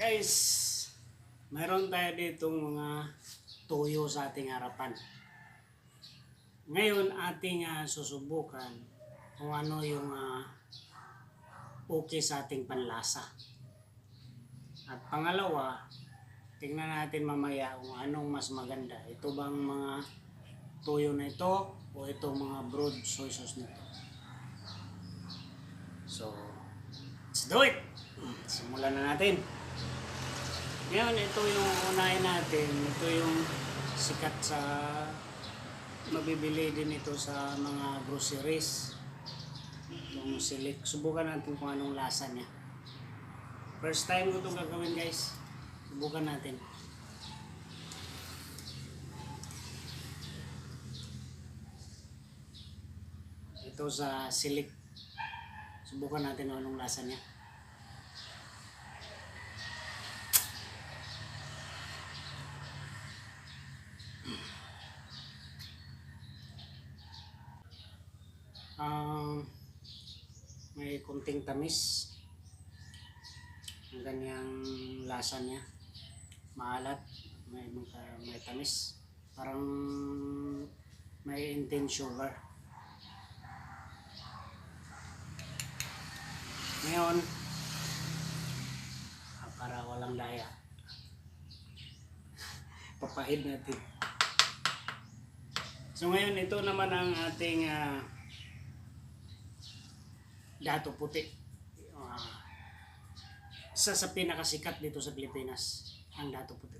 Guys, mayroon tayo ditong mga tuyo sa ating harapan. Ngayon, ating ah, susubukan kung ano yung ah, okay sa ating panlasa. At pangalawa, tingnan natin mamaya kung anong mas maganda. Ito bang mga tuyo na ito o itong mga broad soy sauce na ito. So, let's do it! Simulan na natin. Ngayon, ito yung unahin natin. Ito yung sikat sa mabibili din ito sa mga groceries. Yung silik. Subukan natin kung anong lasa niya. First time ko itong gagawin guys. Subukan natin. Ito sa silik. Subukan natin anong lasa niya. Um, may kunting tamis. Ang ganyang lasa niya. Maalat. May, mga, may tamis. Parang may intense sugar. Ngayon, ah, para walang daya. Papahid natin. So ngayon, ito naman ang ating ah, dato puti. Ah, isa sa pinakasikat dito sa Pilipinas, ang dato puti.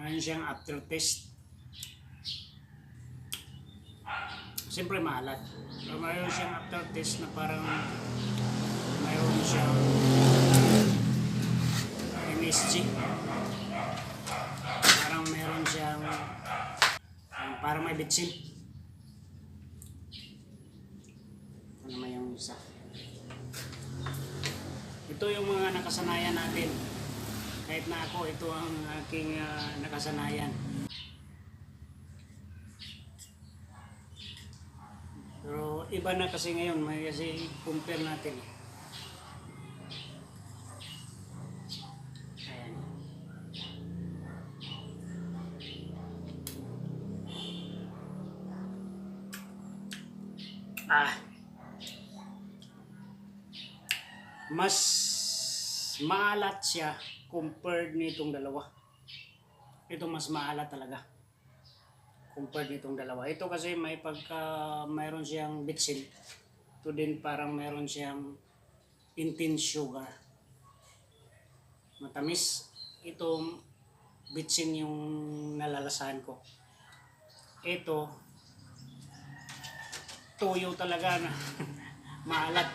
Mayroon siyang aftertaste. Siyempre maalat. Pero mayroon siyang aftertaste na parang mayroon siyang MSG. Parang meron siyang um, parang may bitsin. Ano naman yung isa? Ito yung mga nakasanayan natin. Kahit na ako, ito ang aking ah, nakasanayan. Pero iba na kasi ngayon, may kasi compare natin. eh. Ayan. Ah. Mas maalat siya compared nitong dalawa. Ito mas maalat talaga. Compared nitong dalawa. Ito kasi may pagka mayroon siyang bitsin. Ito din parang mayroon siyang intense sugar. Matamis. Ito bitsin yung nalalasahan ko. Ito tuyo talaga na maalat.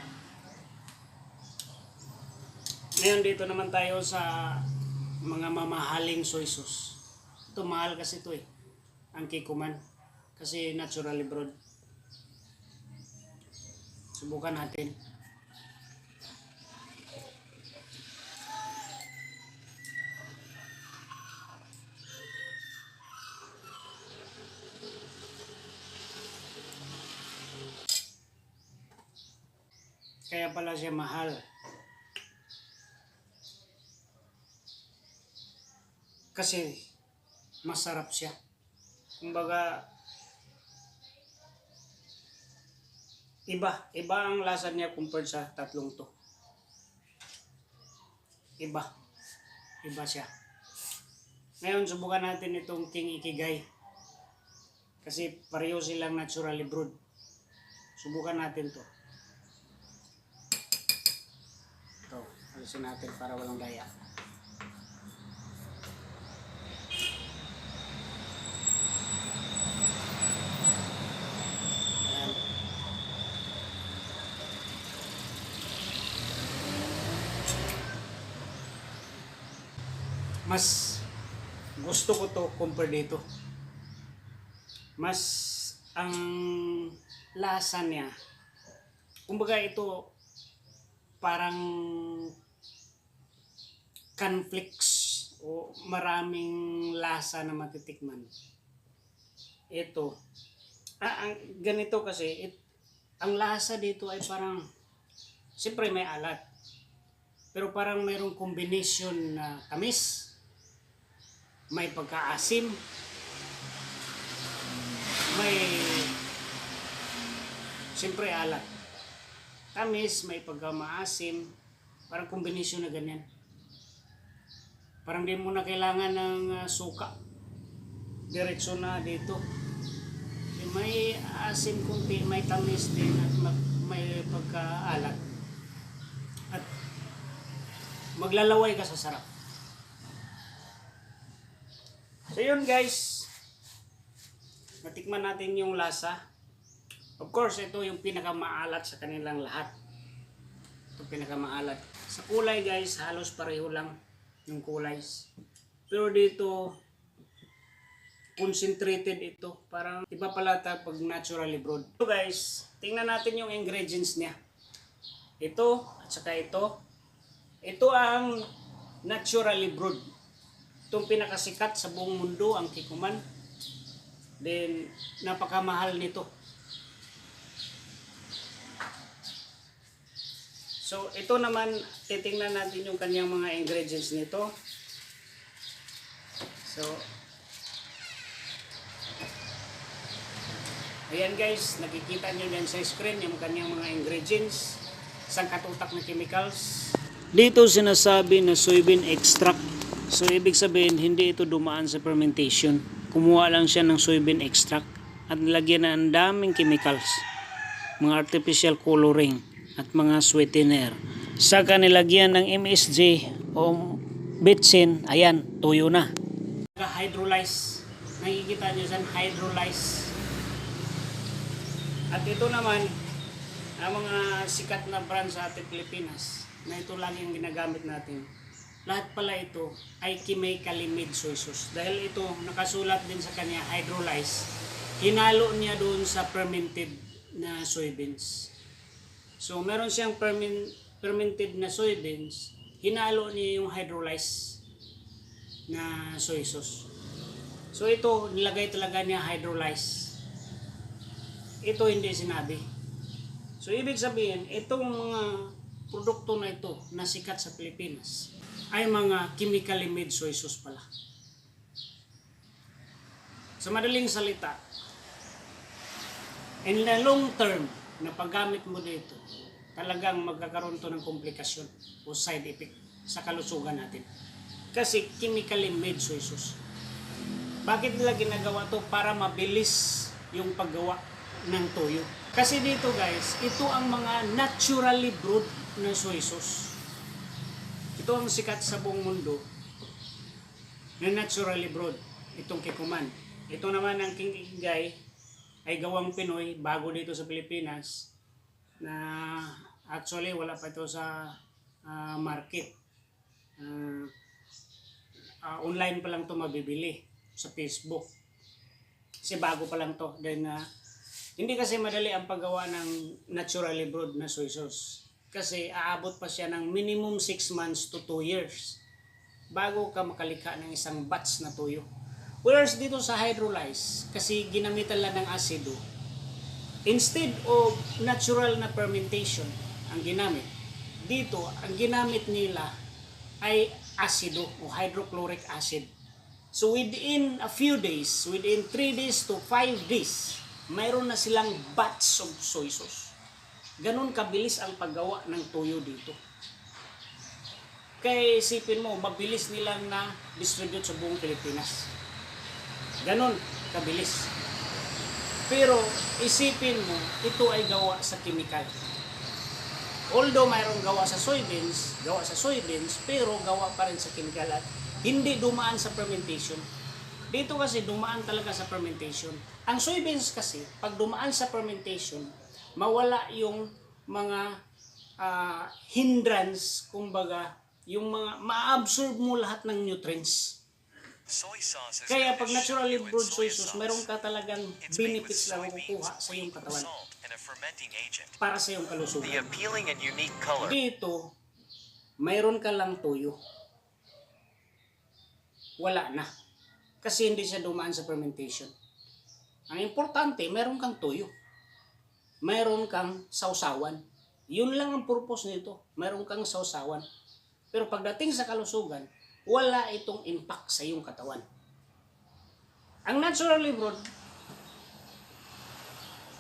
Ngayon dito naman tayo sa mga mamahaling soy sauce. Ito mahal kasi ito eh. Ang kikuman. Kasi naturally brewed. Subukan natin. Kaya pala siya mahal. Kasi masarap siya. Kumbaga, iba. Iba ang lasa niya compared sa tatlong to. Iba. Iba siya. Ngayon, subukan natin itong King Ikigay. Kasi pareho silang naturally brewed. Subukan natin to. Alisin natin para walang daya. Mas gusto ko to compare dito. Mas ang lasa niya, kumbaga ito parang conflicts o maraming lasa na matitikman. Ito, ah, ang, ganito kasi, it, ang lasa dito ay parang, siyempre may alat. Pero parang mayroong combination na tamis, may pagkaasim, may siyempre alat. Tamis, may pagkamaasim, parang kombinasyon na ganyan. Parang di mo na kailangan ng ah, suka. Diretso na dito. Eh, May asim kunti, may tamis din at may pagkaalat. At maglalaway ka sa sarap. So yun guys, natikman natin yung lasa. Of course, ito yung pinakamaalat sa kanilang lahat. Ito pinakamaalat. Sa kulay guys, halos pareho lang yung kulay. Pero dito, concentrated ito. Parang iba pala ta pag naturally brewed. So guys, tingnan natin yung ingredients niya. Ito, at saka ito. Ito ang naturally brewed. Itong pinakasikat sa buong mundo, ang kikuman. Then, napakamahal nito. So, ito naman, titingnan natin yung kanyang mga ingredients nito. So, ayan guys, nakikita nyo dyan sa screen yung kanyang mga ingredients, isang katutak na chemicals. Dito sinasabi na soybean extract. So, ibig sabihin, hindi ito dumaan sa fermentation. Kumuha lang siya ng soybean extract at nilagyan na ang daming chemicals, mga artificial coloring at mga sweetener. Saka nilagyan ng MSG o bitsin, ayan, tuyo na. Hydrolyze. Nakikita nyo dyan, hydrolyze. At ito naman, ang mga sikat na brand sa ating Pilipinas, na ito lang yung ginagamit natin. Lahat pala ito ay chemically made soy sauce. Dahil ito, nakasulat din sa kanya, hydrolyze. Hinalo niya doon sa fermented na soybeans. So, meron siyang ferment, fermented na soybeans, hinalo niya yung hydrolyze na soy sauce. So, ito, nilagay talaga niya hydrolyze. Ito hindi sinabi. So, ibig sabihin, itong mga produkto na ito na sikat sa Pilipinas ay mga chemically made soy sauce pala. Sa madaling salita, in the long term na paggamit mo dito, talagang magkakaroon to ng komplikasyon o side effect sa kalusugan natin. Kasi chemically made soy sauce. Bakit nila ginagawa to? Para mabilis yung paggawa ng toyo. Kasi dito guys, ito ang mga naturally brewed na soy sauce. Ito ang sikat sa buong mundo na naturally brewed. Itong kikuman. Ito naman ang King Igay ay gawang Pinoy bago dito sa Pilipinas na actually wala pa ito sa ah, market. Ah, ah, online pa lang to mabibili sa Facebook. Kasi bago pa lang to. Then, ah, hindi kasi madali ang paggawa ng naturally brewed na soy sauce. Kasi aabot pa siya ng minimum 6 months to 2 years bago ka makalika ng isang batch na tuyo. Whereas dito sa hydrolyze, kasi ginamitan lang ng asido, instead of natural na fermentation ang ginamit, dito, ang ginamit nila ay asido o hydrochloric acid. So within a few days, within 3 days to 5 days, mayroon na silang batch of soy sauce. Ganon kabilis ang paggawa ng tuyo dito. Kaya isipin mo, mabilis nilang na distribute sa buong Pilipinas. Ganon kabilis. Pero isipin mo, ito ay gawa sa chemical. Although mayroong gawa sa soybeans, gawa sa soybeans, pero gawa pa rin sa chemical at hindi dumaan sa fermentation. Dito kasi dumaan talaga sa fermentation. Ang soybeans kasi, pag dumaan sa fermentation, mawala yung mga ah, hindrance, kumbaga, yung mga ma-absorb mo lahat ng nutrients. Kaya pag naturally brewed soy sauce, meron ka talagang benefits na makukuha sa iyong katawan para sa iyong The kalusugan. appealing and unique color Dito, mayroon ka lang tuyo. wala na. Kasi hindi siya dumaan sa fermentation. Ang importante, meron kang tuyo. Meron kang sausawan. Yun lang ang purpose nito. Meron kang sausawan. Pero pagdating sa kalusugan, wala itong impact sa iyong katawan. Ang naturally brewed,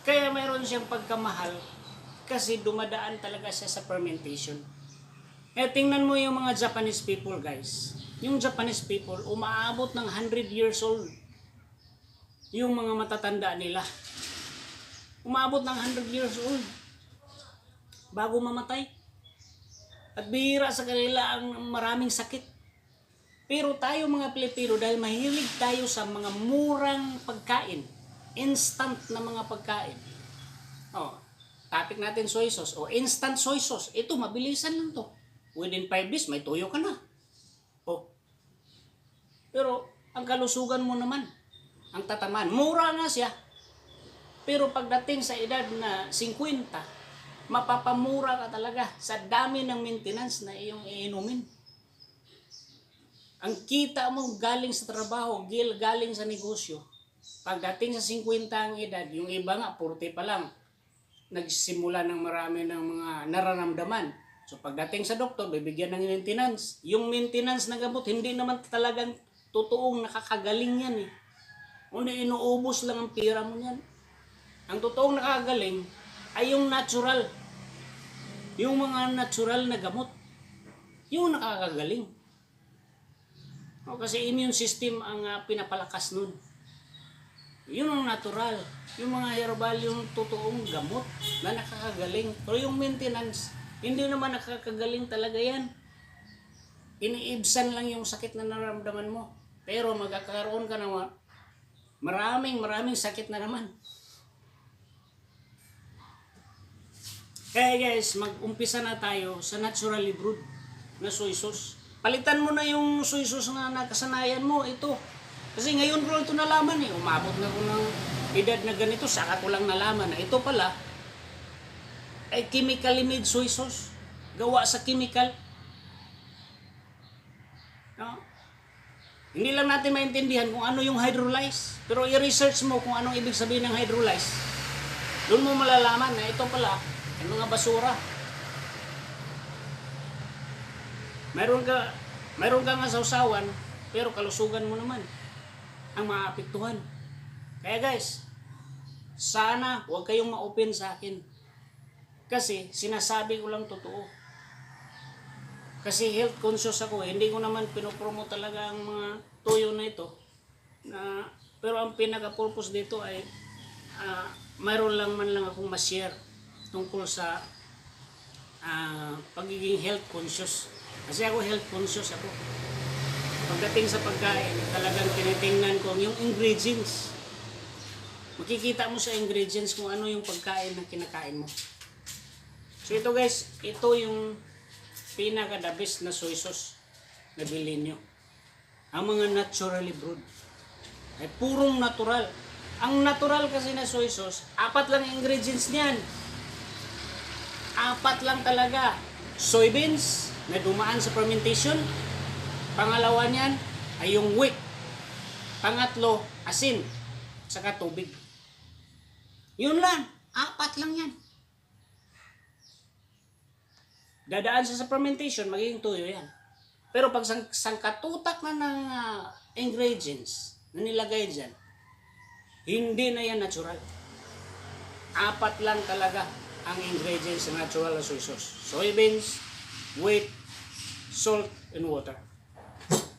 kaya mayroon siyang pagkamahal kasi dumadaan talaga siya sa fermentation. Eh, tingnan mo yung mga Japanese people, guys. Yung Japanese people, umaabot ng 100 years old. Yung mga matatanda nila. Umaabot ng 100 years old. Bago mamatay. At bihira sa kanila ang maraming sakit. Pero tayo mga Pilipino, dahil mahilig tayo sa mga murang pagkain, instant na mga pagkain. Oh, topic natin soy sauce. O instant soy sauce. Ito, mabilisan lang to. Within 5 days, may tuyo ka na. Oh. Pero, ang kalusugan mo naman, ang tataman, mura nga siya. Pero pagdating sa edad na 50, mapapamura ka talaga sa dami ng maintenance na iyong iinumin. Ang kita mo galing sa trabaho, gil galing sa negosyo, pagdating sa 50 ang edad, yung iba nga 40 pa lang, nagsimula ng marami ng mga nararamdaman. So pagdating sa doktor, bibigyan ng maintenance. Yung maintenance na gamot, hindi naman talagang totoong nakakagaling yan eh. Kundi inuubos lang ang pira mo yan. Ang totoong nakakagaling ay yung natural. Yung mga natural na gamot. Yung nakakagaling. O, kasi immune system ang ah, pinapalakas nun. Yun ang natural. Yung mga herbal, yung totoong gamot na nakakagaling. Pero yung maintenance, hindi naman nakakagaling talaga yan. Iniibsan lang yung sakit na nararamdaman mo. Pero magkakaroon ka naman, maraming maraming sakit na naman. Kaya guys, mag-umpisa na tayo sa naturally brewed na soy sauce. Palitan mo na yung soy na nakasanayan mo, ito. Kasi ngayon ko ito nalaman eh. Umabot na ko ng edad na ganito, saka ko lang nalaman na ito pala ay chemically made soy. Gawa sa chemical. No? Hindi lang natin maintindihan kung ano yung hydrolyze. Pero i-research mo kung anong ibig sabihin ng hydrolyze. Doon mo malalaman na ito pala ay mga basura. Meron ka, meron ka nga sausawan, pero kalusugan mo naman ang maapektuhan. Kaya guys, sana huwag kayong ma-open sa akin. Kasi sinasabi ko lang totoo. Kasi health conscious ako, eh. hindi ko naman pinopromote talaga ang mga tuyo na ito. Na, pero ang pinaka-purpose dito ay ah, mayroon lang man lang akong ma-share tungkol sa ah, pagiging health conscious. Kasi ako health conscious ako. Pagdating sa pagkain, talagang tinitingnan ko yung ingredients. Makikita mo sa ingredients kung ano yung pagkain na kinakain mo. So ito guys, ito yung pinaka the best na soy sauce na bilhin nyo. Ang mga naturally brewed. Ay purong natural. Ang natural kasi na soy sauce, apat lang ang ingredients niyan. Apat lang talaga. Soybeans na dumaan sa fermentation. Pangalawa niyan ay yung wheat. Pangatlo, asin. Saka tubig. Yun lang. Apat lang yan. Dadaan siya sa fermentation, magiging tuyo yan. Pero pag sang, sangkatutak na ng ah, ingredients na nilagay dyan, hindi na yan natural. Apat lang talaga ang ingredients ng natural na soy sauce. Soybeans, wheat, salt, and water.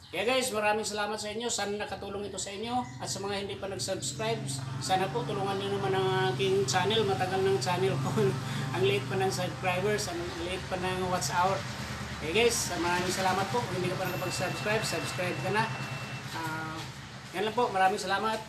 Kaya guys, maraming salamat sa inyo. Sana nakatulong ito sa inyo. At sa mga hindi pa nag-subscribe, sana po tulungan niyo naman ang aking channel. Matagal ng channel ko. ang late pa ng subscribers, ang late pa ng watch hour. Okay guys, maraming salamat po. Kung hindi ka pa nakapag-subscribe, subscribe ka na. Ah, yan lang po. Maraming salamat.